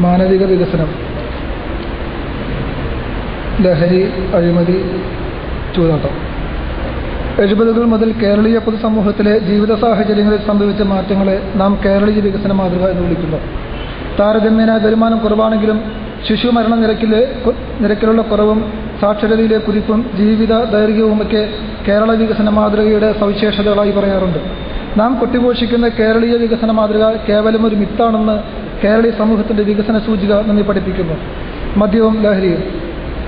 മാനവിക വികസനം. ലഹരി അഴിമതി ചൂതാട്ടം. എഴുപതുകൾ മുതൽ കേരളീയ പൊതുസമൂഹത്തിലെ ജീവിത സാഹചര്യങ്ങളിൽ സംഭവിച്ച മാറ്റങ്ങളെ നാം കേരളീയ വികസന മാതൃക എന്ന് വിളിക്കുന്നു. താരതമ്യേന വരുമാനം കുറവാണെങ്കിലും ശിശു മരണ നിരക്കിലെ നിരക്കിലുള്ള കുറവും സാക്ഷരതയിലെ കുതിപ്പും ജീവിത ദൈർഘ്യവുമൊക്കെ കേരള വികസന മാതൃകയുടെ സവിശേഷതകളായി പറയാറുണ്ട്. നാം കൊട്ടിഘോഷിക്കുന്ന കേരളീയ വികസന മാതൃക കേവലം ഒരു മിത്താണെന്ന് കേരളീയ സമൂഹത്തിന്റെ വികസന സൂചിക നമ്മെ പഠിപ്പിക്കുന്നു. മദ്യവും ലഹരിയും.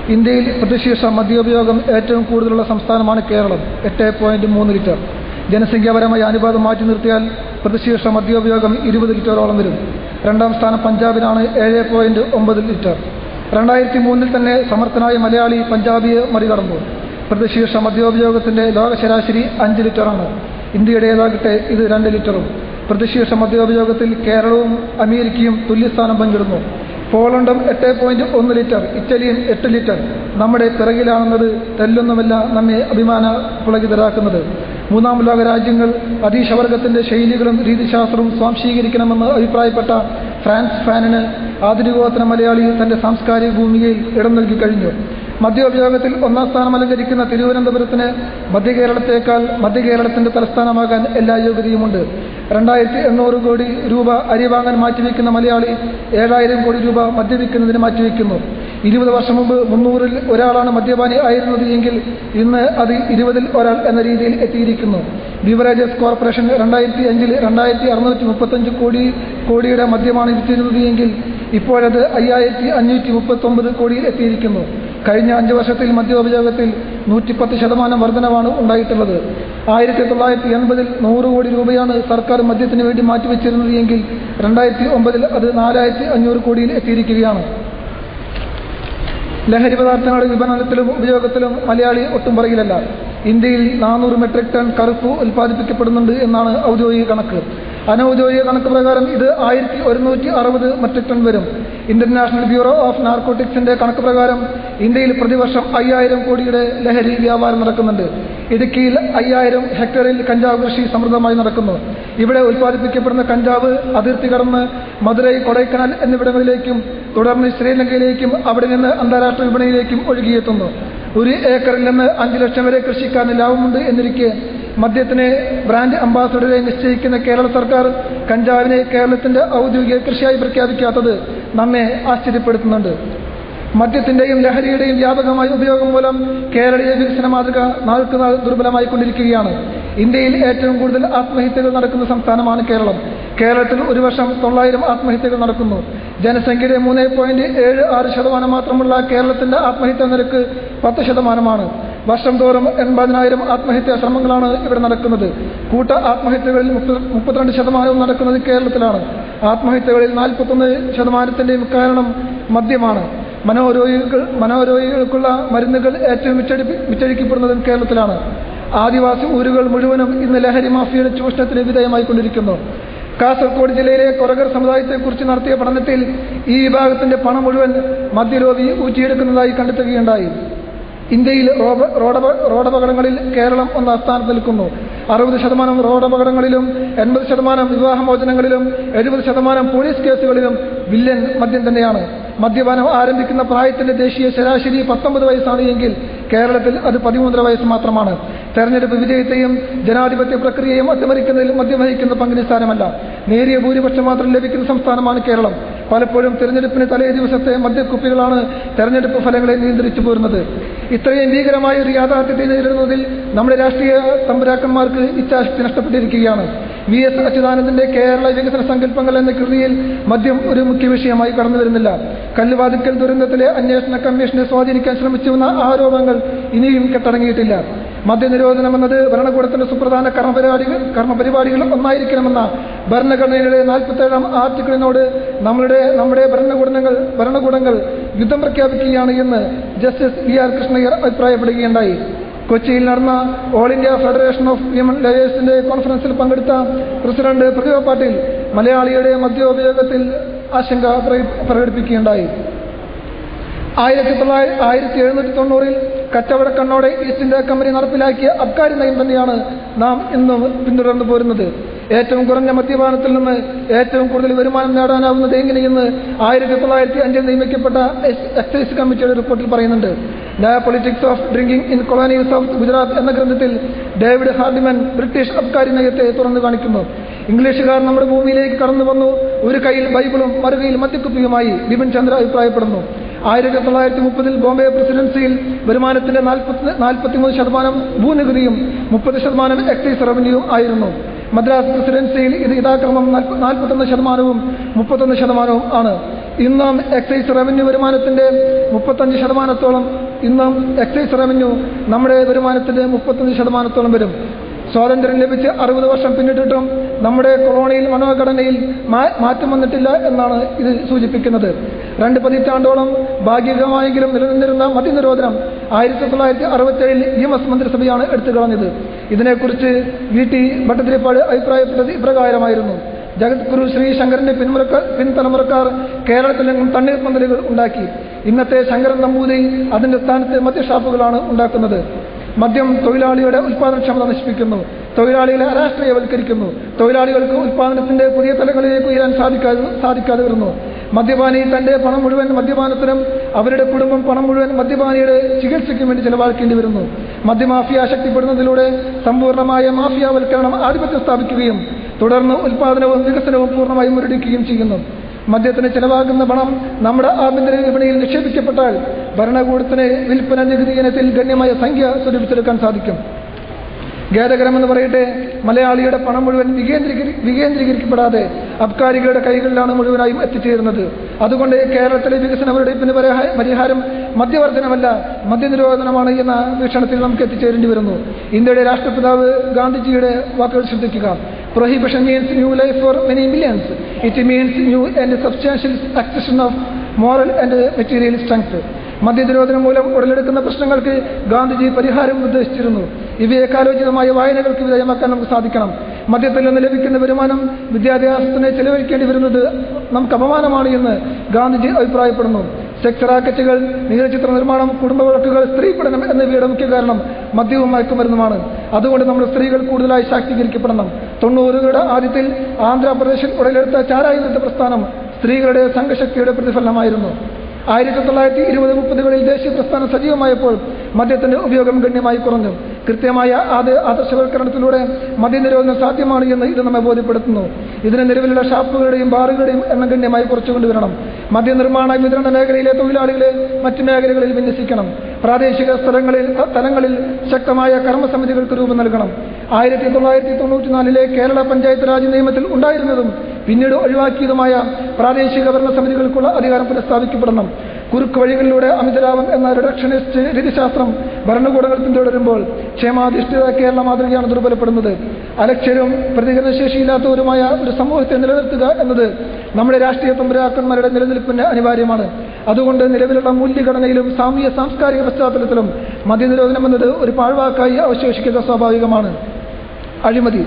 ഇന്ത്യയിൽ പ്രതിശീർഷ മദ്യോപയോഗം ഏറ്റവും കൂടുതലുള്ള സംസ്ഥാനമാണ് കേരളം. എട്ട് പോയിന്റ് മൂന്ന് ലിറ്റർ. ജനസംഖ്യാപരമായ അനുപാതം മാറ്റി നിർത്തിയാൽ പ്രതിശീർഷ മദ്യോപയോഗം ഇരുപത് ലിറ്ററോളം വരും. രണ്ടാം സ്ഥാനം പഞ്ചാബിനാണ് ഏഴ് പോയിന്റ് ഒമ്പത് ലിറ്റർ. രണ്ടായിരത്തി മൂന്നിൽ തന്നെ സമർത്ഥനായ മലയാളി പഞ്ചാബിയെ മറികടന്നു. പ്രതിശീർഷ മദ്യോപയോഗത്തിന്റെ ലോക ശരാശരി അഞ്ച് ലിറ്ററാണ്. ഇന്ത്യയുടേതാകട്ടെ ഇത് രണ്ട് ലിറ്ററും. പ്രതിശീർഷ മദ്യോപയോഗത്തിൽ കേരളവും അമേരിക്കയും തുല്യസ്ഥാനം പങ്കിടുന്നു. പോളണ്ടും എട്ട് പോയിന്റ് ഒന്ന് ലിറ്റർ ഇറ്റലിയും എട്ട് ലിറ്റർ നമ്മുടെ പിറകിലാണെന്നത് തെല്ലൊന്നുമല്ല നമ്മെ അഭിമാന പുളകിതരാക്കുന്നത്. മൂന്നാം ലോക രാജ്യങ്ങൾ അതീശവർഗത്തിന്റെ ശൈലികളും രീതിശാസ്ത്രവും സ്വാംശീകരിക്കണമെന്ന് അഭിപ്രായപ്പെട്ട ഫ്രാൻസ് ഫാനിന് ആധുനികോത്തര മലയാളി തന്റെ സാംസ്കാരിക ഭൂമികയിൽ ഇടം നൽകി കഴിഞ്ഞു. മദ്യോപയോഗത്തിൽ ഒന്നാം സ്ഥാനം അലങ്കരിക്കുന്ന തിരുവനന്തപുരത്തിന് മധ്യകേരളത്തേക്കാൾ മധ്യകേരളത്തിന്റെ തലസ്ഥാനമാകാൻ എല്ലാ യോഗ്യതയുമുണ്ട്. രണ്ടായിരത്തി എണ്ണൂറ് കോടി രൂപ അരി വാങ്ങാൻ മാറ്റിവെക്കുന്ന മലയാളി ഏഴായിരം കോടി രൂപ മദ്യപിക്കുന്നതിന് മാറ്റിവെക്കുന്നു. ഇരുപത് വർഷം മുമ്പ് മുന്നൂറിൽ ഒരാളാണ് മദ്യപാനി ആയിരുന്നത് എങ്കിൽ ഇന്ന് അത് ഇരുപതിൽ ഒരാൾ എന്ന രീതിയിൽ എത്തിയിരിക്കുന്നു. ബിവറേജസ് കോർപ്പറേഷൻ രണ്ടായിരത്തി അഞ്ചിൽ രണ്ടായിരത്തി അറുന്നൂറ്റി മുപ്പത്തഞ്ച് കോടി കോടിയുടെ മദ്യമാണ് വിറ്റിരുന്നത് എങ്കിൽ ഇപ്പോഴത് അയ്യായിരത്തി അഞ്ഞൂറ്റി മുപ്പത്തൊമ്പത് കോടിയിൽ എത്തിയിരിക്കുന്നു. കഴിഞ്ഞ അഞ്ച് വർഷത്തിൽ മദ്യോപയോഗത്തിൽ നൂറ്റിപ്പത്ത് ശതമാനം വർധനവാണ് ഉണ്ടായിട്ടുള്ളത്. ആയിരത്തി തൊള്ളായിരത്തി എൺപതിൽ നൂറ് കോടി രൂപയാണ് സർക്കാർ മദ്യത്തിന് വേണ്ടി മാറ്റിവെച്ചിരുന്നത് എങ്കിൽ രണ്ടായിരത്തി ഒമ്പതിൽ അത് നാലായിരത്തി അഞ്ഞൂറ് കോടിയിൽ എത്തിയിരിക്കുകയാണ്. ലഹരി പദാർത്ഥങ്ങളുടെ വിപണനത്തിലും ഉപയോഗത്തിലും മലയാളി ഒട്ടും പറയിലല്ല ഇന്ത്യയിൽ നാനൂറ് മെട്രിക് ടൺ കറുപ്പ് ഉൽപ്പാദിപ്പിക്കപ്പെടുന്നുണ്ട് എന്നാണ് ഔദ്യോഗിക കണക്ക്. അനൌദ്യോഗിക കണക്ക് പ്രകാരം ഇത് ആയിരത്തി ഒരുന്നൂറ്റി അറുപത് മെട്രിക് ടൺ വരും. ഇന്റർനാഷണൽ ബ്യൂറോ ഓഫ് നാർക്കോട്ടിക്സിന്റെ കണക്ക് പ്രകാരം ഇന്ത്യയിൽ പ്രതിവർഷം അയ്യായിരം കോടിയുടെ ലഹരി വ്യാപാരം നടക്കുന്നുണ്ട്. ഇടുക്കിയിൽ അയ്യായിരം ഹെക്ടറിൽ കഞ്ചാവ് കൃഷി സമൃദ്ധമായി നടക്കുന്നു. ഇവിടെ ഉൽപ്പാദിപ്പിക്കപ്പെടുന്ന കഞ്ചാവ് അതിർത്തി കടന്ന് മധുരൈ കൊടൈക്കനാൽ എന്നിവിടങ്ങളിലേക്കും തുടർന്ന് ശ്രീലങ്കയിലേക്കും അവിടെ നിന്ന് അന്താരാഷ്ട്ര വിപണിയിലേക്കും ഒഴുകിയെത്തുന്നു. ഒരു ഏക്കറിൽ നിന്ന് അഞ്ചു ലക്ഷം വരെ കൃഷിക്കാരന് ലാഭമുണ്ട് എന്നിരിക്കെ മദ്യത്തിന് ബ്രാൻഡ് അംബാസഡറെ നിശ്ചയിക്കുന്ന കേരള സർക്കാർ കഞ്ചാവിനെ കേരളത്തിന്റെ ഔദ്യോഗിക കൃഷിയായി പ്രഖ്യാപിക്കാത്തത് നമ്മെ ആശ്ചര്യപ്പെടുത്തുന്നുണ്ട്. മദ്യത്തിന്റെയും ലഹരിയുടെയും വ്യാപകമായ ഉപയോഗം മൂലം കേരളീയ വികസന മാതൃക നാൾക്ക് നാൾ ദുർബലമായി കൊണ്ടിരിക്കുകയാണ് ഇന്ത്യയിൽ ഏറ്റവും കൂടുതൽ ആത്മഹത്യകൾ നടക്കുന്ന സംസ്ഥാനമാണ് കേരളം. കേരളത്തിൽ ഒരു വർഷം തൊള്ളായിരം ആത്മഹത്യകൾ നടക്കുന്നു. ജനസംഖ്യയുടെ മൂന്ന് പോയിന്റ് ഏഴ് ആറ് ശതമാനം മാത്രമുള്ള കേരളത്തിന്റെ ആത്മഹത്യാ നിരക്ക് പത്ത് ശതമാനമാണ്. വർഷം തോറും എൺപതിനായിരം ആത്മഹത്യാ ശ്രമങ്ങളാണ് ഇവിടെ നടക്കുന്നത്. കൂട്ട ആത്മഹത്യകളിൽ മുപ്പത്തിരണ്ട് ശതമാനവും നടക്കുന്നത് കേരളത്തിലാണ്. ആത്മഹത്യകളിൽ നാൽപ്പത്തൊന്ന് ശതമാനത്തിന്റെയും കാരണം മദ്യമാണ്. മനോരോഗികൾ മനോരോഗികൾക്കുള്ള മരുന്നുകൾ ഏറ്റവും വിറ്റടി വിറ്റഴിക്കപ്പെടുന്നതും കേരളത്തിലാണ്. ആദിവാസി ഊരുകൾ മുഴുവനും ഇന്ന് ലഹരി മാഫിയയുടെ ചൂഷണത്തിന് വിധേയമായിക്കൊണ്ടിരിക്കുന്നു. കാസർഗോഡ് ജില്ലയിലെ കൊറകർ സമുദായത്തെക്കുറിച്ച് നടത്തിയ പഠനത്തിൽ ഈ വിഭാഗത്തിന്റെ പണം മുഴുവൻ മദ്യരോഗി ഊറ്റിയെടുക്കുന്നതായി കണ്ടെത്തുകയുണ്ടായി. ഇന്ത്യയിൽ റോഡപകടങ്ങളിൽ കേരളം ഒന്നാം സ്ഥാനത്ത് നിൽക്കുന്നു. അറുപത് ശതമാനം റോഡപകടങ്ങളിലും എൺപത് ശതമാനം വിവാഹമോചനങ്ങളിലും എഴുപത് ശതമാനം പോലീസ് കേസുകളിലും വില്ലൻ മദ്യം തന്നെയാണ്. മദ്യപാനം ആരംഭിക്കുന്ന പ്രായത്തിന്റെ ദേശീയ ശരാശരി പത്തൊമ്പത് വയസ്സാണ് എങ്കിൽ കേരളത്തിൽ അത് പതിമൂന്നര വയസ്സ് മാത്രമാണ്. തെരഞ്ഞെടുപ്പ് വിജയത്തെയും ജനാധിപത്യ പ്രക്രിയയും അട്ടിമറിക്കുന്നതിൽ മദ്യം വഹിക്കുന്ന പങ്ക് നിസ്സാരമല്ല നേരിയ ഭൂരിപക്ഷം മാത്രം ലഭിക്കുന്ന സംസ്ഥാനമാണ് കേരളം. പലപ്പോഴും തെരഞ്ഞെടുപ്പിന് തലേ ദിവസത്തെ മദ്യക്കുപ്പികളാണ് തെരഞ്ഞെടുപ്പ് ഫലങ്ങളെ നിയന്ത്രിച്ചു പോരുന്നത്. ഇത്രയും ഭീകരമായ ഒരു യാഥാർത്ഥ്യത്തെ നേരിടുന്നതിൽ നമ്മുടെ രാഷ്ട്രീയ തമ്പുരാക്കന്മാർക്ക് ഇച്ഛാശക്തി നഷ്ടപ്പെട്ടിരിക്കുകയാണ്. വി എസ് അച്യുതാനന്ദന്റെ കേരള വികസന സങ്കല്പങ്ങൾ എന്ന കൃതിയിൽ മദ്യം ഒരു മുഖ്യ വിഷയമായി കടന്നു വരുന്നില്ല. കല്ലുവാതിക്കൽ ദുരന്തത്തിലെ അന്വേഷണ കമ്മീഷനെ സ്വാധീനിക്കാൻ ശ്രമിച്ചുവെന്ന ആരോപണങ്ങൾ ഇനിയും കെട്ടടങ്ങിയിട്ടില്ല. മദ്യനിരോധനം എന്നത് ഭരണകൂടത്തിന്റെ സുപ്രധാന കർമ്മപരിപാടികൾ കർമ്മപരിപാടികൾ ഒന്നായിരിക്കണമെന്ന ഭരണഘടനയുടെ നാൽപ്പത്തേഴാം ആർട്ടിക്കിളിനോട് നമ്മളുടെ നമ്മുടെ ഭരണകൂടങ്ങൾ ഭരണകൂടങ്ങൾ യുദ്ധം പ്രഖ്യാപിക്കുകയാണ് എന്ന് ജസ്റ്റിസ് വി ആർ കൃഷ്ണയ്യർ അഭിപ്രായപ്പെടുകയുണ്ടായി. കൊച്ചിയിൽ നടന്ന all India federation of women ലയേഴ്സിന്റെ കോൺഫറൻസിൽ പങ്കെടുത്ത പ്രസിഡന്റ് പ്രതിഭ പാട്ടീൽ മലയാളിയുടെ മദ്യോപയോഗത്തിൽ ആശങ്ക പ്രകടിപ്പിക്കുകയുണ്ടായി. ആയിരത്തി തൊള്ളായിരത്തി ആയിരത്തി എഴുന്നൂറ്റി തൊണ്ണൂറിൽ കച്ചവടക്കണ്ണോടെ ഈസ്റ്റ് ഇന്ത്യ കമ്പനി നടപ്പിലാക്കിയ അബ്കാരി നയം തന്നെയാണ് നാം ഇന്ന് പിന്തുടർന്നു പോരുന്നത്. ഏറ്റവും കുറഞ്ഞ മദ്യപാനത്തിൽ നിന്ന് ഏറ്റവും കൂടുതൽ വരുമാനം നേടാനാവുന്നത് എങ്ങനെയെന്ന് ആയിരത്തി തൊള്ളായിരത്തി അഞ്ചിൽ നിയമിക്കപ്പെട്ട എക്സൈസ് കമ്മിറ്റിയുടെ റിപ്പോർട്ടിൽ പറയുന്നുണ്ട്. The politics of drinking in colonials of Gujarat എന്ന ഗ്രന്ഥത്തിൽ ഡേവിഡ് ഹാർഡിമൻ ബ്രിട്ടീഷ് അബ്കാരി നയത്തെ തുറന്നു കാണിക്കുന്നു. ഇംഗ്ലീഷുകാർ നമ്മുടെ ഭൂമിയിലേക്ക് കടന്നു വന്നു ഒരു കയ്യിൽ ബൈബിളും മറുകയിൽ മദ്യക്കുപ്പിയുമായി ബിപിൻ ചന്ദ്ര അഭിപ്രായപ്പെടുന്നു. ആയിരത്തി തൊള്ളായിരത്തി മുപ്പതിൽ ബോംബെ പ്രസിഡൻസിയിൽ വരുമാനത്തിന്റെ നാൽപ്പത്തി നാൽപ്പത്തിമൂന്ന് ശതമാനം ഭൂനികുതിയും മുപ്പത് ശതമാനം എക്സൈസ് റവന്യൂവും ആയിരുന്നു. മദ്രാസ് പ്രസിഡൻസിയിൽ ഇത് യഥാക്രമം നാൽപ്പത്തൊന്ന് ശതമാനവും മുപ്പത്തൊന്ന് ശതമാനവും ആണ്. ഇന്നും എക്സൈസ് റവന്യൂ വരുമാനത്തിന്റെ മുപ്പത്തഞ്ച് ശതമാനത്തോളം ഇന്നും എക്സൈസ് റവന്യൂ നമ്മുടെ വരുമാനത്തിന്റെ മുപ്പത്തഞ്ച് ശതമാനത്തോളം വരും. സ്വാതന്ത്ര്യം ലഭിച്ച് അറുപത് വർഷം പിന്നിട്ടിട്ടും നമ്മുടെ കൊളോണിയൽ മനോഘടനയിൽ മാറ്റം വന്നിട്ടില്ല എന്നാണ് ഇത് സൂചിപ്പിക്കുന്നത്. രണ്ട് പതിറ്റാണ്ടോളം ഭാഗികമായെങ്കിലും നിലനിന്നിരുന്ന മദ്യനിരോധനം ആയിരത്തി തൊള്ളായിരത്തി അറുപത്തേഴിൽ എസ് മന്ത്രിസഭയാണ് എടുത്തു കളഞ്ഞത് ഇതിനെക്കുറിച്ച് വി ടി ഭട്ടതിരിപ്പാട് അഭിപ്രായപ്പെട്ടത് ഇപ്രകാരമായിരുന്നു. ജഗദ്ഗുരു ശ്രീ ശങ്കരന്റെ പിന്മുറക്കാർ പിൻതലമുറക്കാർ കേരളത്തിലെങ്ങും തണ്ണീർപ്പന്തലുകൾ ഉണ്ടാക്കി. ഇന്നത്തെ ശങ്കരൻ നമ്പൂതിരി അതിന്റെ സ്ഥാനത്ത് മദ്യഷാപ്പുകളാണ് ഉണ്ടാക്കുന്നത്. മദ്യം തൊഴിലാളിയുടെ ഉൽപ്പാദനക്ഷമത നശിപ്പിക്കുന്നു. തൊഴിലാളികളെ അരാഷ്ട്രീയവൽക്കരിക്കുന്നു. തൊഴിലാളികൾക്ക് ഉൽപ്പാദനത്തിന്റെ പുതിയ തലങ്ങളിലേക്ക് ഉയരാൻ സാധിക്കാതെ സാധിക്കാതെ വരുന്നു. മദ്യപാനി തന്റെ പണം മുഴുവൻ മദ്യപാനത്തിനും അവരുടെ കുടുംബം പണം മുഴുവൻ മദ്യപാനിയുടെ ചികിത്സയ്ക്കും വേണ്ടി ചെലവാക്കേണ്ടി വരുന്നു. മദ്യമാഫിയ ശക്തിപ്പെടുന്നതിലൂടെ സമ്പൂർണമായ മാഫിയാവൽക്കരണം ആധിപത്യം സ്ഥാപിക്കുകയും തുടർന്ന് ഉൽപ്പാദനവും വികസനവും പൂർണമായും മുരടിക്കുകയും ചെയ്യുന്നു. മദ്യത്തിന് ചെലവാകുന്ന പണം നമ്മുടെ ആഭ്യന്തര വിപണിയിൽ നിക്ഷേപിക്കപ്പെട്ടാൽ ഭരണകൂടത്തിന് വിൽപ്പന നികുതി ഇനത്തിൽ ഗണ്യമായ സംഖ്യ സ്വരൂപിച്ചെടുക്കാൻ സാധിക്കും. ഖേദകരമെന്ന് പറയട്ടെ. മലയാളിയുടെ പണം മുഴുവൻ വികേന്ദ്രീകരി വികേന്ദ്രീകരിക്കപ്പെടാതെ അബ്കാരികളുടെ കൈകളിലാണ് മുഴുവനായും എത്തിച്ചേരുന്നത്. അതുകൊണ്ട് കേരളത്തിലെ വികസന മുരടിപ്പിന് പരിഹാരം മദ്യവർദ്ധനമല്ല മദ്യനിരോധനമാണ് എന്ന വീക്ഷണത്തിൽ നമുക്ക് എത്തിച്ചേരേണ്ടി വരുന്നു. ഇന്ത്യയുടെ രാഷ്ട്രപിതാവ് ഗാന്ധിജിയുടെ വാക്കുകൾ ശ്രദ്ധിക്കുക. Prohibition means new life for many millions it means new and substantial accession of moral and material strength മദ്യനിരോധനം മൂലം ഉടലെടുക്കുന്ന പ്രശ്നങ്ങൾക്ക് ഗാന്ധിജി പരിഹാരം നിർദ്ദേശിച്ചിരുന്നു ഇവയെ കാലോചിതമായ വായനകൾക്ക് വിധേയമാക്കാൻ നമുക്ക് സാധിക്കണം. മദ്യത്തിൽ നിന്ന് ലഭിക്കുന്ന വരുമാനം വിദ്യാഭ്യാസത്തിന് ചെലവഴിക്കേണ്ടി വരുന്നത് നമുക്ക് അപമാനമാണ് എന്ന് ഗാന്ധിജി അഭിപ്രായപ്പെടുന്നു. സെക്സ് റാക്കറ്റുകൾ നീലചിത്ര നിർമ്മാണം കുടുംബ വഴക്കുകൾ സ്ത്രീ പഠനം എന്നിവയുടെ മുഖ്യ കാരണം മദ്യവും മയക്കുമരുന്നുമാണ് അതുകൊണ്ട് നമ്മുടെ സ്ത്രീകൾ കൂടുതലായി ശാക്തീകരിക്കപ്പെടണം. തൊണ്ണൂറുകളുടെ ആദ്യത്തിൽ ആന്ധ്രാപ്രദേശിൽ ഉടലെടുത്ത ചാരായുദ്ധ പ്രസ്ഥാനം സ്ത്രീകളുടെ സംഘശക്തിയുടെ പ്രതിഫലനമായിരുന്നു. ആയിരത്തി തൊള്ളായിരത്തി ഇരുപത് മുപ്പതുകളിൽ ദേശീയ പ്രസ്ഥാനം സജീവമായപ്പോൾ മദ്യത്തിന്റെ ഉപയോഗം ഗണ്യമായി കുറഞ്ഞു. കൃത്യമായ അത് ആദർശവൽക്കരണത്തിലൂടെ മദ്യനിരോധനം സാധ്യമാണ് എന്ന് ഇത് നമ്മെ ബോധ്യപ്പെടുത്തുന്നു. ഇതിന് നിലവിലുള്ള ഷാപ്പുകളുടെയും ബാറുകളുടെയും എണ്ണം ഗണ്യമായി കുറച്ചുകൊണ്ടുവരണം മദ്യനിർമ്മാണ വിതരണ മേഖലയിലെ തൊഴിലാളികളെ മറ്റ് മേഖലകളിൽ വിന്യസിക്കണം. പ്രാദേശിക സ്ഥലങ്ങളിൽ തലങ്ങളിൽ ശക്തമായ കർമ്മസമിതികൾക്ക് രൂപം നൽകണം. ആയിരത്തി തൊള്ളായിരത്തി തൊണ്ണൂറ്റിനാലിലെ കേരള പഞ്ചായത്ത് രാജ് നിയമത്തിൽ ഉണ്ടായിരുന്നതും പിന്നീട് ഒഴിവാക്കിയതുമായ പ്രാദേശിക ഭരണ സമിതികൾക്കുള്ള അധികാരം പുനഃസ്ഥാപിക്കപ്പെടണം. കുറുക്ക് വഴികളിലൂടെ അമിതലാഭം എന്ന റിഡക്ഷനിസ്റ്റ് രീതിശാസ്ത്രം ഭരണകൂടങ്ങൾ പിന്തുടരുമ്പോൾ ക്ഷേമാധിഷ്ഠിത കേരള മാതൃകയാണ് ദുർബലപ്പെടുന്നത്. അലക്ഷ്യരും പ്രതികരണശേഷിയില്ലാത്തവരുമായ ഒരു സമൂഹത്തെ നിലനിർത്തുക എന്നത് നമ്മുടെ രാഷ്ട്രീയ തമ്പുരാക്കന്മാരുടെ നിലനിൽപ്പിന് അനിവാര്യമാണ്. അതുകൊണ്ട് നിലവിലുള്ള മൂല്യഘടനയിലും സാമൂഹ്യ സാംസ്കാരിക പശ്ചാത്തലത്തിലും മദ്യനിരോധനം എന്നത് ഒരു പാഴ്വാക്കായി അവശേഷിക്കുക സ്വാഭാവികമാണ്. അഴിമതി.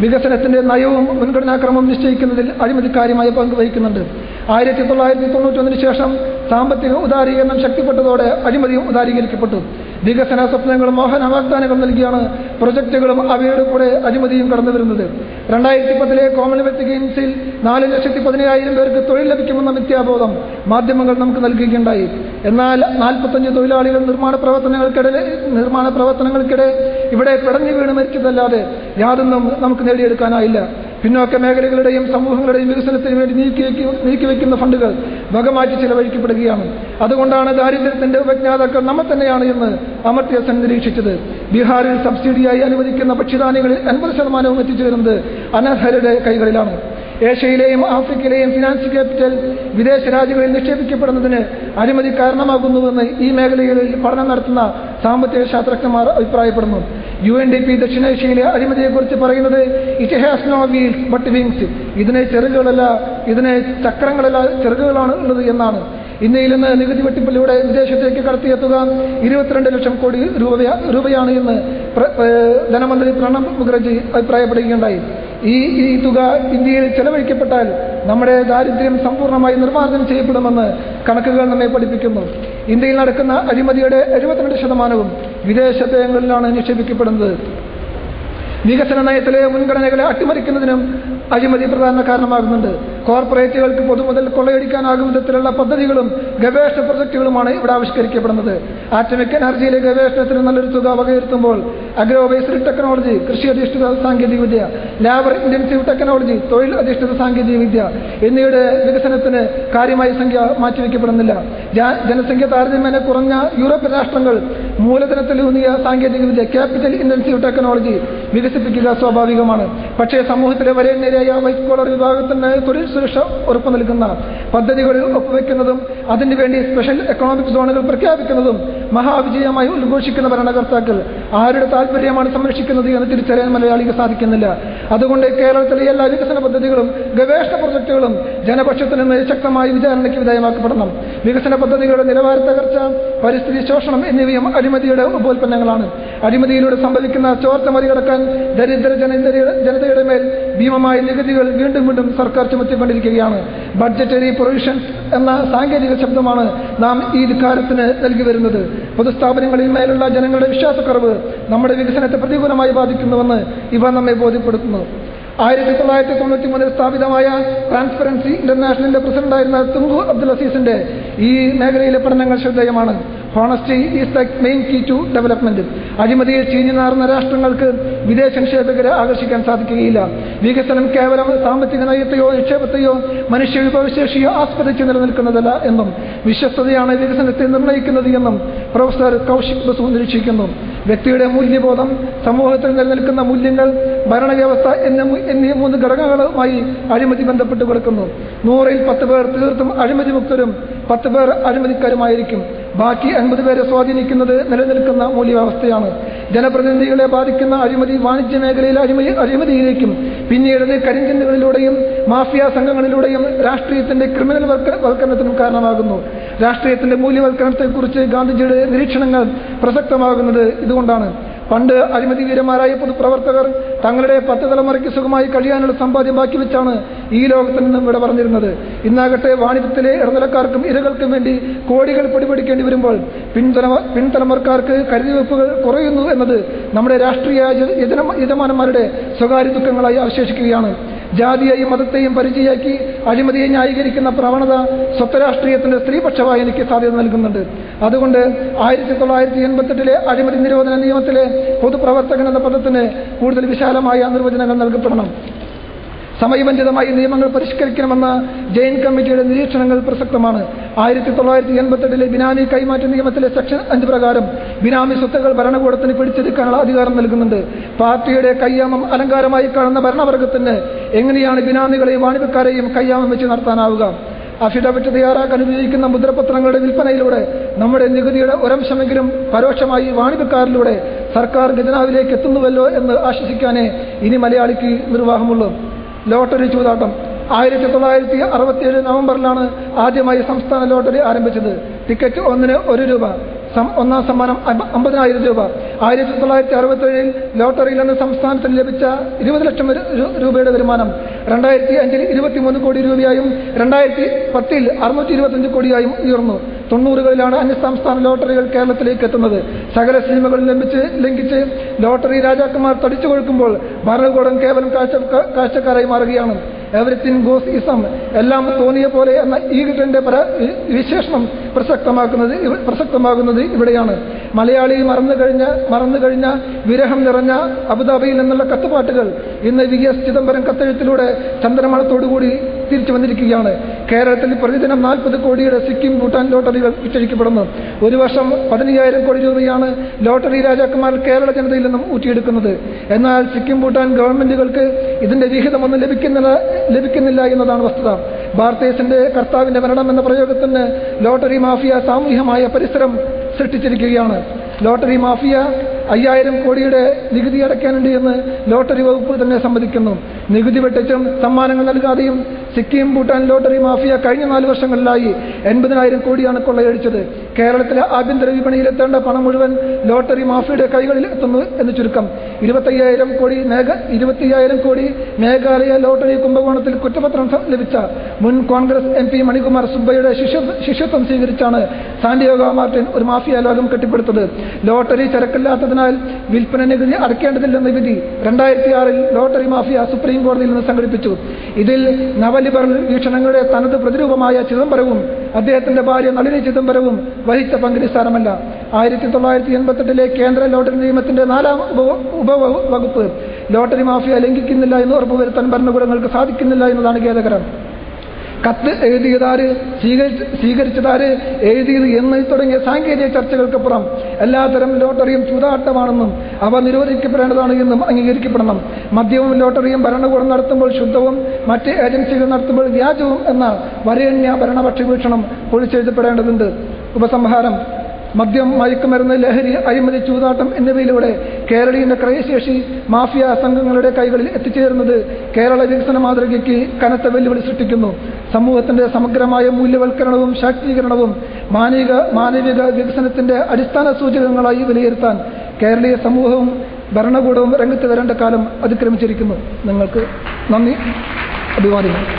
വികസനത്തിന്റെ നയവും മുൻഗണനാക്രമവും നിശ്ചയിക്കുന്നതിൽ അഴിമതി കാര്യമായ പങ്ക് വഹിക്കുന്നുണ്ട്. ആയിരത്തി തൊള്ളായിരത്തി തൊണ്ണൂറ്റൊന്നിന് ശേഷം സാമ്പത്തിക ഉദാരീകരണം ശക്തിപ്പെട്ടതോടെ അഴിമതിയും ഉദാരീകരിക്കപ്പെട്ടു. വികസന സ്വപ്നങ്ങളും മോഹന വാഗ്ദാനങ്ങളും നൽകിയാണ് പ്രൊജക്ടുകളും അവയുടെ കൂടെ അഴിമതിയും കടന്നു വരുന്നത്. രണ്ടായിരത്തി പത്തിലെ കോമൺവെൽത്ത് ഗെയിംസിൽ നാല് ലക്ഷത്തി പതിനേഴായിരം പേർക്ക് തൊഴിൽ ലഭിക്കുമെന്ന മിഥ്യാബോധം മാധ്യമങ്ങൾ നമുക്ക് നൽകുകയുണ്ടായി. എന്നാൽ നാൽപ്പത്തഞ്ച് തൊഴിലാളികൾ നിർമ്മാണ പ്രവർത്തനങ്ങൾക്കിടെ നിർമ്മാണ പ്രവർത്തനങ്ങൾക്കിടെ ഇവിടെ പിടഞ്ഞു വീണ് മരിച്ചതല്ലാതെ യാതൊന്നും നമുക്ക് നേടിയെടുക്കാനായില്ല. പിന്നോക്ക മേഖലകളുടെയും സമൂഹങ്ങളുടെയും വികസനത്തിന് വേണ്ടി നീക്കി നീക്കിവെക്കുന്ന ഫണ്ടുകൾ വകമാറ്റി ചിലവഴിക്കപ്പെടുകയാണ്. അതുകൊണ്ടാണ് ദാരിദ്ര്യത്തിന്റെ ഉപജ്ഞാതാക്കൾ നമ്മൾ തന്നെയാണ് എന്ന് അമർത്യ നിരീക്ഷിച്ചത്. ബീഹാറിൽ സബ്സിഡിയായി അനുവദിക്കുന്ന ഭക്ഷ്യധാന്യങ്ങളിൽ അൻപത് ശതമാനവും എത്തിച്ചേരുന്നത് അനർഹരുടെ കൈകളിലാണ്. ഏഷ്യയിലെയും ആഫ്രിക്കയിലെയും ഫിനാൻസ് ക്യാപിറ്റൽ വിദേശ രാജ്യങ്ങളിൽ നിക്ഷേപിക്കപ്പെടുന്നതിന് അഴിമതി കാരണമാകുന്നുവെന്ന് ഈ മേഖലകളിൽ പഠനം നടത്തുന്ന സാമ്പത്തിക ശാസ്ത്രജ്ഞന്മാർ അഭിപ്രായപ്പെടുന്നു. യു എൻ ഡി പി ദക്ഷിണേഷ്യയിലെ അഴിമതിയെക്കുറിച്ച് പറയുന്നത് it has no wheels but wings. ഇതിനെ ചെറുകളല്ല ഇതിനെ ചക്രങ്ങളല്ല ചെറുകളാണ് ഉള്ളത് എന്നാണ്. ഇന്ത്യയിൽ നിന്ന് നികുതി വെട്ടിപ്പിലൂടെ വിദേശത്തേക്ക് കടത്തിയ തുക ഇരുപത്തിരണ്ട് ലക്ഷം കോടി രൂപ രൂപയാണ് എന്ന് ധനമന്ത്രി പ്രണബ് മുഖർജി അഭിപ്രായപ്പെടുകയുണ്ടായി. ഈ ഈ തുക ഇന്ത്യയിൽ ചെലവഴിക്കപ്പെട്ടാൽ നമ്മുടെ ദാരിദ്ര്യം സമ്പൂർണമായി നിർമ്മാർജനം ചെയ്യപ്പെടുമെന്ന് കണക്കുകൾ നമ്മെ പഠിപ്പിക്കുന്നു. ഇന്ത്യയിൽ നടക്കുന്ന അഴിമതിയുടെ എഴുപത്തിരണ്ട് ശതമാനവും വിദേശ ബാങ്കുകളിലാണ് നിക്ഷേപിക്കപ്പെടുന്നത്. വികസന നയത്തിലെ മുൻഗണനകളെ അട്ടിമറിക്കുന്നതിനും അഴിമതി പ്രധാന കാരണമാകുന്നുണ്ട്. കോർപ്പറേറ്റുകൾക്ക് പൊതുമുതൽ കൊള്ളയടിക്കാനാകും വിധത്തിലുള്ള പദ്ധതികളും ഗവേഷണ പ്രൊജക്ടുകളുമാണ് ഇവിടെ ആവിഷ്കരിക്കപ്പെടുന്നത്. ആറ്റമിക് എനർജിയിലെ ഗവേഷണത്തിന് നല്ലൊരു തുക വകയിരുത്തുമ്പോൾ അഗ്രോ ബേസ്ഡ് ടെക്നോളജി കൃഷി അധിഷ്ഠിത സാങ്കേതികവിദ്യ ലാബർ ഇന്റൻസീവ് ടെക്നോളജി തൊഴിൽ അധിഷ്ഠിത സാങ്കേതികവിദ്യ എന്നിവയുടെ വികസനത്തിന് കാര്യമായ സംഖ്യ മാറ്റിവെക്കപ്പെടുന്നില്ല. ജനസംഖ്യ താരതമ്യേന കുറഞ്ഞ യൂറോപ്യൻ രാഷ്ട്രങ്ങൾ മൂലധനത്തിൽ ഊന്നിയ സാങ്കേതികവിദ്യ ക്യാപിറ്റൽ ഇന്റൻസീവ് ടെക്നോളജി വികസിപ്പിക്കുക സ്വാഭാവികമാണ്. പക്ഷേ സമൂഹത്തിലെ വരേണ്യരായ വൈറ്റ് കോളർ വിഭാഗത്തിന് തൊഴിൽ സുരക്ഷ ഉറപ്പു നൽകുന്ന പദ്ധതികളിൽ ഒപ്പുവെക്കുന്നതും അതിനുവേണ്ടി സ്പെഷ്യൽ എക്കണോമിക് സോണുകൾ പ്രഖ്യാപിക്കുന്നതും മഹാവിജയമായി ഉദ്ഘോഷിക്കുന്ന ഭരണകർത്താക്കൾ ആരുടെ താല്പര്യമാണ് സംരക്ഷിക്കുന്നത് എന്ന് തിരിച്ചറിയാൻ മലയാളിക്ക് സാധിക്കുന്നില്ല. അതുകൊണ്ട് കേരളത്തിലെ എല്ലാ വികസന പദ്ധതികളും ഗവേഷണ പ്രൊജക്ടുകളും ജനപക്ഷത്തിൽ നിന്ന് ശക്തമായി വിചാരണയ്ക്ക് വിധേയമാക്കപ്പെടണം. വികസന പദ്ധതികളുടെ നിലവാര തകർച്ച പരിസ്ഥിതി ശോഷണം എന്നിവയും അഴിമതിയുടെ ഉപോൽപ്പന്നങ്ങളാണ്. അഴിമതിയിലൂടെ സംഭവിക്കുന്ന ചോർച്ച മറികടക്കാൻ ദരിദ്ര ജനതയുടെ ജനതയുടെ മേൽ ഭീമമായ നികുതികൾ വീണ്ടും വീണ്ടും സർക്കാർ ചുമത്തിക്കൊണ്ടിരിക്കുകയാണ്. ബഡ്ജറ്ററി പ്രൊവിഷൻസ് എന്ന സാങ്കേതിക ശബ്ദമാണ് നാം ഈ ധിക്കാരത്തിന് നൽകി വരുന്നത്. പൊതുസ്ഥാപനങ്ങളിൽ മേലുള്ള ജനങ്ങളുടെ വിശ്വാസക്കുറവ് നമ്മുടെ വികസനത്തെ പ്രതികൂലമായി ബാധിക്കുന്നുവെന്ന് ഇവ നമ്മെ ബോധ്യപ്പെടുത്തുന്നു. ആയിരത്തി തൊള്ളായിരത്തി തൊണ്ണൂറ്റി മൂന്നിൽ സ്ഥാപിതമായ ട്രാൻസ്പെറൻസി ഇന്റർനാഷണലിന്റെ പ്രസിഡന്റായിരുന്ന തുങ്കു അബ്ദുൽ അസീസിന്റെ ഈ മേഖലയിലെ പഠനങ്ങൾ ശ്രദ്ധേയമാണ്. Honesty is the main key to development അഴിമതിയിൽ ചീഞ്ഞു നാറുന്ന രാഷ്ട്രങ്ങൾക്ക് വിദേശ നിക്ഷേപകരെ ആകർഷിക്കാൻ സാധിക്കുകയില്ല. വികസനം കേവലം സാമ്പത്തിക നയത്തെയോ നിക്ഷേപത്തെയോ മനുഷ്യ വിഭവശേഷിയോ ആസ്പദിച്ച് നിലനിൽക്കുന്നതല്ല എന്നും വിശ്വസ്തതയാണ് വികസനത്തെ നിർണയിക്കുന്നത് എന്നും പ്രൊഫസർ കൗശിക് ബസു നിരീക്ഷിക്കുന്നു. വ്യക്തിയുടെ മൂല്യബോധം സമൂഹത്തിൽ നിലനിൽക്കുന്ന മൂല്യങ്ങൾ ഭരണവ്യവസ്ഥ എന്ന എന്നീ മൂന്ന് ഘടകങ്ങളുമായി അഴിമതി ബന്ധപ്പെട്ട് കിടക്കുന്നു. നൂറിൽ പത്ത് പേർ തീർത്തും അഴിമതി മുക്തരും പത്ത് പേർ അഴിമതിക്കാരുമായിരിക്കും. ബാക്കി അൻപത് പേരെ സ്വാധീനിക്കുന്നത് നിലനിൽക്കുന്ന മൂല്യവ്യവസ്ഥയാണ് ജനപ്രതിനിധികളെ ബാധിക്കുന്ന അഴിമതി വാണിജ്യ മേഖലയിൽ അഴിമതി അഴിമതിയിലേക്കും പിന്നീട് കരിഞ്ചന്തകളിലൂടെയും മാഫിയ സംഘങ്ങളിലൂടെയും രാഷ്ട്രീയത്തിന്റെ ക്രിമിനൽ വൽക്ക- വൽക്കരണത്തിനും കാരണമാകുന്നു. രാഷ്ട്രീയത്തിന്റെ മൂല്യവൽക്കരണത്തെക്കുറിച്ച് ഗാന്ധിജിയുടെ നിരീക്ഷണങ്ങൾ പ്രസക്തമാകുന്നത് ഇതുകൊണ്ടാണ്. പണ്ട് അഴിമതി വീരന്മാരായ പൊതുപ്രവർത്തകർ തങ്ങളുടെ പത്ത് തലമുറയ്ക്ക് സുഖമായി കഴിയാനുള്ള സമ്പാദ്യം ബാക്കി വെച്ചാണ് ഈ ലോകത്തിൽ നിന്നും ഇവിടെ പറഞ്ഞിരുന്നത്. ഇന്നാകട്ടെ വാണിജ്യത്തിലെ ഇടനിലക്കാർക്കും ഇരകൾക്കും വേണ്ടി കോടികൾ പിടിപിടിക്കേണ്ടി വരുമ്പോൾ പിൻതലമ പിൻതലമുറക്കാർക്ക് കരുതിവെപ്പുകൾ കുറയുന്നു എന്നത് നമ്മുടെ രാഷ്ട്രീയ യജമാനന്മാരുടെ സ്വകാര്യ ദുഃഖങ്ങളായി അവശേഷിക്കുകയാണ്. ജാതിയെയും മതത്തെയും പരിചയാക്കി അഴിമതിയെ ന്യായീകരിക്കുന്ന പ്രവണത സ്വത്വരാഷ്ട്രീയത്തിന്റെ സ്ത്രീപക്ഷമായി എനിക്ക് സാധ്യത നൽകുന്നുണ്ട്. അതുകൊണ്ട് ആയിരത്തി തൊള്ളായിരത്തി എൺപത്തെട്ടിലെ അഴിമതി നിരോധന നിയമത്തിലെ പൊതുപ്രവർത്തകൻ എന്ന പദത്തിന് കൂടുതൽ വിശാലമായ നിർവചനങ്ങൾ നൽകപ്പെടണം. സമയബന്ധിതമായി നിയമങ്ങൾ പരിഷ്കരിക്കണമെന്ന ജയിൻ കമ്മിറ്റിയുടെ നിരീക്ഷണങ്ങൾ പ്രസക്തമാണ്. ആയിരത്തി തൊള്ളായിരത്തി എൺപത്തെട്ടിലെ ബിനാമി കൈമാറ്റ നിയമത്തിലെ സെക്ഷൻ അഞ്ച് പ്രകാരം ബിനാമി സ്വത്തുകൾ ഭരണകൂടത്തിന് പിടിച്ചെടുക്കാനുള്ള അധികാരം നൽകുന്നുണ്ട്. പാർട്ടിയുടെ കയ്യാമം അലങ്കാരമായി കാണുന്ന ഭരണവർഗത്തിന് എങ്ങനെയാണ് ബിനാമികളെയും വാണിഭക്കാരെയും കയ്യാമം വെച്ച് നടത്താനാവുക? അഫിഡവിറ്റ് തയ്യാറാക്കാൻ ഉപയോഗിക്കുന്ന മുദ്രപത്രങ്ങളുടെ വിൽപ്പനയിലൂടെ നമ്മുടെ നികുതിയുടെ ഒരംശമെങ്കിലും പരോക്ഷമായി വാണിഭക്കാരിലൂടെ സർക്കാർ ഖജനാവിലേക്ക് എത്തുന്നുവല്ലോ എന്ന് ആശ്വസിക്കാനേ ഇനി മലയാളിക്ക് നിർവാഹമുള്ളൂ. ലോട്ടറി ചൂതാട്ടം. ആയിരത്തി തൊള്ളായിരത്തി അറുപത്തിയേഴ് നവംബറിലാണ് ആദ്യമായി സംസ്ഥാന ലോട്ടറി ആരംഭിച്ചത്. ടിക്കറ്റ് ഒന്നിന് ഒരു രൂപ. ഒന്നാം സമ്മാനം അമ്പ- അമ്പതിനായിരം രൂപ. ആയിരത്തി തൊള്ളായിരത്തി അറുപത്തേഴിൽ ലോട്ടറിയിൽ നിന്ന് സംസ്ഥാനത്തിന് ലഭിച്ച ഇരുപത് ലക്ഷം രൂപയുടെ വരുമാനം. രണ്ടായിരത്തി അഞ്ചിൽ ഇരുപത്തിമൂന്ന് കോടി രൂപയായും രണ്ടായിരത്തി പത്തിൽ അറുന്നൂറ്റി ഇരുപത്തഞ്ച് കോടിയായും ഉയർന്നു. തൊണ്ണൂറുകളിലാണ് അന്യസംസ്ഥാന ലോട്ടറികൾ കേരളത്തിലേക്ക് എത്തുന്നത്. സകല സിനിമകൾ ലംഘിച്ച് ലംഘിച്ച് ലോട്ടറി രാജാക്കന്മാർ തടിച്ചു കൊടുക്കുമ്പോൾ ഭരണകൂടം കേവലം കാഴ്ച കാഴ്ചക്കാരായി മാറുകയാണ്. എവറിത്തിങ് ഗോസ് ഇസം എല്ലാം തോന്നിയ പോലെ എന്ന ഈ ഗിറ്റന്റെ പര വിശേഷണം പ്രസക്തമാക്കുന്നത് പ്രസക്തമാകുന്നത് ഇവിടെയാണ്. മലയാളി മറന്നു കഴിഞ്ഞ മറന്നു കഴിഞ്ഞ വിരഹം നിറഞ്ഞ അബുദാബിയിൽ നിന്നുള്ള കത്തുപാട്ടുകൾ ഇന്ന് വി എസ് ചിദംബരം കത്തെഴുത്തിലൂടെ ചന്ദ്രമണത്തോടുകൂടി തിരിച്ചു വന്നിരിക്കുകയാണ്. കേരളത്തിൽ പ്രതിദിനം നാൽപ്പത് കോടിയുടെ സിക്കിം ഭൂട്ടാൻ ലോട്ടറി വിറ്റഴിക്കപ്പെടുന്നു. ഒരു വർഷം പതിനയ്യായിരം കോടി രൂപയാണ് ലോട്ടറി രാജാക്കന്മാർ കേരള ജനതയിൽ നിന്നും ഊറ്റിയെടുക്കുന്നത്. എന്നാൽ സിക്കിം ഭൂട്ടാൻ ഗവൺമെന്റുകൾക്ക് ഇതിന്റെ വിഹിതമൊന്നും ലഭിക്കുന്നില്ല ലഭിക്കുന്നില്ല എന്നതാണ് വസ്തുത. ഭാർത്തേസിന്റെ കർത്താവിന്റെ മരണം എന്ന പ്രയോഗത്തിന് ലോട്ടറി മാഫിയ സാമൂഹ്യമായ പരിസരം സൃഷ്ടിച്ചിരിക്കുകയാണ്. ലോട്ടറി മാഫിയ അയ്യായിരം കോടിയുടെ നികുതി അടയ്ക്കാനുണ്ട് എന്ന് ലോട്ടറി വകുപ്പ് തന്നെ സമ്മതിക്കുന്നു. നികുതി വെട്ടിച്ചും സമ്മാനങ്ങൾ നൽകാതെയും സിക്കിം ഭൂട്ടാൻ ലോട്ടറി മാഫിയ കഴിഞ്ഞ നാല് വർഷങ്ങളിലായി എൺപതിനായിരം കോടിയാണ് കൊള്ളയടിച്ചത്. കേരളത്തിലെ ആഭ്യന്തര വിപണിയിലെത്തേണ്ട പണം മുഴുവൻ ലോട്ടറി മാഫിയുടെ കൈകളിൽ എത്തുന്നു എന്ന് ചുരുക്കം. ഇരുപത്തയ്യായിരം കോടി മേഘ ഇരുപത്തിയ്യായിരം കോടി മേഘാലയ ലോട്ടറി കുംഭകോണത്തിൽ കുറ്റപത്രം ലഭിച്ച മുൻ കോൺഗ്രസ് എം പി മണികുമാർ സുബ്ബയുടെ ശിഷ്യ ശിഷ്യത്വം സ്വീകരിച്ചാണ് സാന്റിയോഗ മാർട്ടിൻ ഒരു മാഫിയ ലോകം കെട്ടിപ്പടുത്തത്. ലോട്ടറി ചരക്കില്ലാത്തതിനാൽ വിൽപ്പന നികുതി അടയ്ക്കേണ്ടതില്ലെന്ന വിധി രണ്ടായിരത്തി ആറിൽ ലോട്ടറി മാഫിയ സുപ്രീം കോടതിയിൽ നിന്ന് സംഘടിപ്പിച്ചു. ഇതിൽ നവലിബറൽ വീക്ഷണങ്ങളുടെ തനത് പ്രതിരൂപമായ ചിദംബരവും അദ്ദേഹത്തിന്റെ ഭാര്യ നളിനി ചിദംബരവും വഹിച്ച പങ്ക് നിസ്സാരമല്ല ആയിരത്തി തൊള്ളായിരത്തി എൺപത്തെട്ടിലെ കേന്ദ്ര ലോട്ടറി നിയമത്തിന്റെ നാലാം ഉപ- ഉപവകുപ്പ്. ലോട്ടറി മാഫിയ ലംഘിക്കുന്നില്ല എന്ന് ഉറപ്പുവരുത്താൻ ഭരണകൂടങ്ങൾക്ക് സാധിക്കുന്നില്ല എന്നതാണ് ഖേദകരം. കത്ത് എഴുതിയതാര്? സ്വീകരിച്ച് സ്വീകരിച്ചതാര്? എഴുതിയത് എന്ന് തുടങ്ങിയ സാങ്കേതിക ചർച്ചകൾക്കപ്പുറം എല്ലാത്തരം ലോട്ടറിയും ചൂതാട്ടമാണെന്നും അവ നിരോധിക്കപ്പെടേണ്ടതാണ് എന്നും അംഗീകരിക്കപ്പെടണം. മദ്യവും ലോട്ടറിയും ഭരണകൂടം നടത്തുമ്പോൾ ശുദ്ധവും മറ്റ് ഏജൻസികൾ നടത്തുമ്പോൾ വ്യാജവും എന്ന വരേണ്യ ഭരണപക്ഷ വീക്ഷണം പൊളിച്ചെഴുതപ്പെടേണ്ടതുണ്ട്. ഉപസംഹാരം മദ്യം മയക്കുമരുന്ന് ലഹരി അഴിമതി ചൂതാട്ടം എന്നിവയിലൂടെ കേരളീയന്റെ ക്രയശേഷി മാഫിയ സംഘങ്ങളുടെ കൈകളിൽ എത്തിച്ചേരുന്നത് കേരള വികസന മാതൃകയ്ക്ക് കനത്ത വെല്ലുവിളി സൃഷ്ടിക്കുന്നു. സമൂഹത്തിന്റെ സമഗ്രമായ മൂല്യവൽക്കരണവും ശാക്തീകരണവും മാനവിക മാനവിക വികസനത്തിന്റെ അടിസ്ഥാന സൂചകങ്ങളായി വിലയിരുത്താൻ കേരളീയ സമൂഹവും ഭരണകൂടവും രംഗത്ത് വരേണ്ട കാലം അതിക്രമിച്ചിരിക്കുന്നു. നിങ്ങൾക്ക് നന്ദി. അഭിവാദ്യങ്ങൾ.